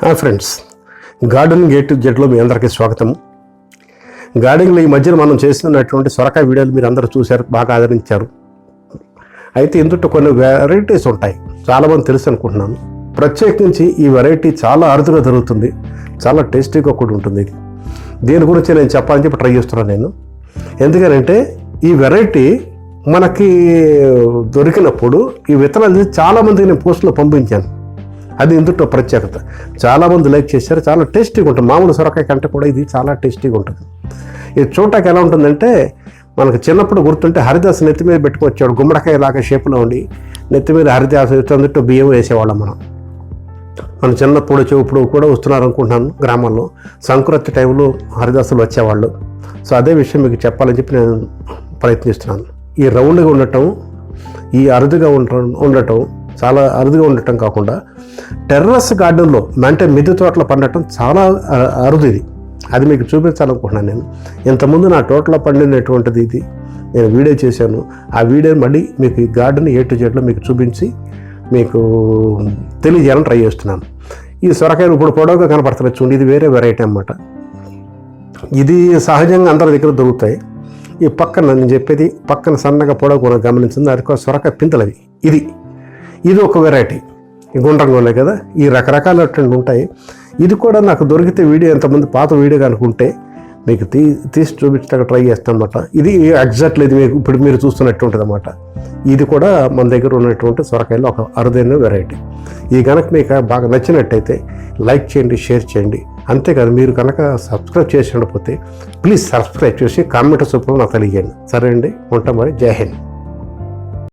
Friends garden gate జెట్లో మీ అందరికీ స్వాగతం. గార్డెన్లో ఈ మధ్యన మనం చేస్తున్నటువంటి సొరకాయ వీడియోలు మీరు అందరూ చూశారు బాగా ఆదరించారు. అయితే ఇందులో కొన్ని వెరైటీస్ ఉంటాయి చాలామంది తెలుసు అనుకుంటున్నాను. ప్రత్యేకించి ఈ వెరైటీ చాలా అరుదుగా దొరుకుతుంది చాలా టేస్టీగా కూడా ఉంటుంది ఇది. దీని గురించి నేను చెప్పాలని చెప్పి ట్రై చేస్తున్నాను నేను. ఎందుకనంటే ఈ వెరైటీ మనకి దొరికినప్పుడు ఈ విత్తనాలు చాలామందికి నేను పోస్టులో పంపించాను. అది ఎందుకో ప్రత్యేకత. చాలామంది లైక్ చేశారు చాలా టేస్టీగా ఉంటుంది. మామూలు సొరకాయ కంటే కూడా ఇది చాలా టేస్టీగా ఉంటుంది. ఇది చూడటానికి ఎలా ఉంటుందంటే మనకు చిన్నప్పుడు గుర్తుంటే హరిదాస్ నెత్తి మీద పెట్టుకొచ్చాడు గుమ్మడికాయ లాగా షేప్లో ఉండి నెత్తి మీద హరిదాస్ అందుట్టు బియ్యం వేసేవాళ్ళం మనం. మనం చిన్నప్పుడు ఇప్పుడు కూడా వస్తున్నారు అనుకుంటున్నాను గ్రామాల్లో. సంక్రాంతి టైంలో హరిదాసులు వచ్చేవాళ్ళు. సో అదే విషయం మీకు చెప్పాలని చెప్పి నేను ప్రయత్నిస్తున్నాను. ఈ రౌండ్గా ఉండటం ఈ అరుదుగా ఉండటం ఉండటం చాలా అరుదుగా ఉండటం కాకుండా టెర్రస్ గార్డెన్లో అంటే మిద్దె తోటలో పండటం చాలా అరుదు ఇది. అది మీకు చూపించాలనుకుంటున్నాను నేను. ఇంతకుముందు నా తోటలో పండినటువంటిది ఇది. నేను వీడియో చేశాను. ఆ వీడియోని మళ్ళీ మీకు ఈ గార్డెన్ ఏ టు జెడ్లో మీకు చూపించి మీకు తెలియజేయాలని ట్రై చేస్తున్నాను. ఈ సొరకాయలు ఇప్పుడు పొడవుగా కనపడుతున్నాయి చూడండి. ఇది వేరే వెరైటీ అనమాట ఇది సహజంగా అందరి దగ్గర దొరుకుతాయి. ఈ పక్కన నేను చెప్పేది పక్కన సన్నగా పొడవు కూడా గమనించింది. అది ఒక సొరకాయ పింతలవి ఇది. ఇది ఒక వెరైటీ ఈ గుండ్రంగా కదా? ఈ రకరకాలటువంటి ఉంటాయి. ఇది కూడా నాకు దొరికితే వీడియో ఎంతమంది పాత వీడియో కనుకుంటే మీకు తీ తీసి చూపించడానికి ట్రై చేస్తాను అనమాట ఇది ఎగ్జాక్ట్లీ ఇది మీకు ఇప్పుడు మీరు చూస్తున్నట్టు ఉంటుంది అనమాట ఇది కూడా మన దగ్గర ఉన్నటువంటి సొరకాయలో ఒక అరుదైన వెరైటీ ఈ కనుక మీకు బాగా నచ్చినట్టయితే లైక్ చేయండి షేర్ చేయండి. అంతేకాదు మీరు కనుక సబ్స్క్రైబ్ చేసి ఉండకపోతే ప్లీజ్ సబ్స్క్రైబ్ చేసి కామెంట్ సూపర్ నాకు తెలియజేయండి. సరే అండి ఉంటాం మరి. జై హింద్.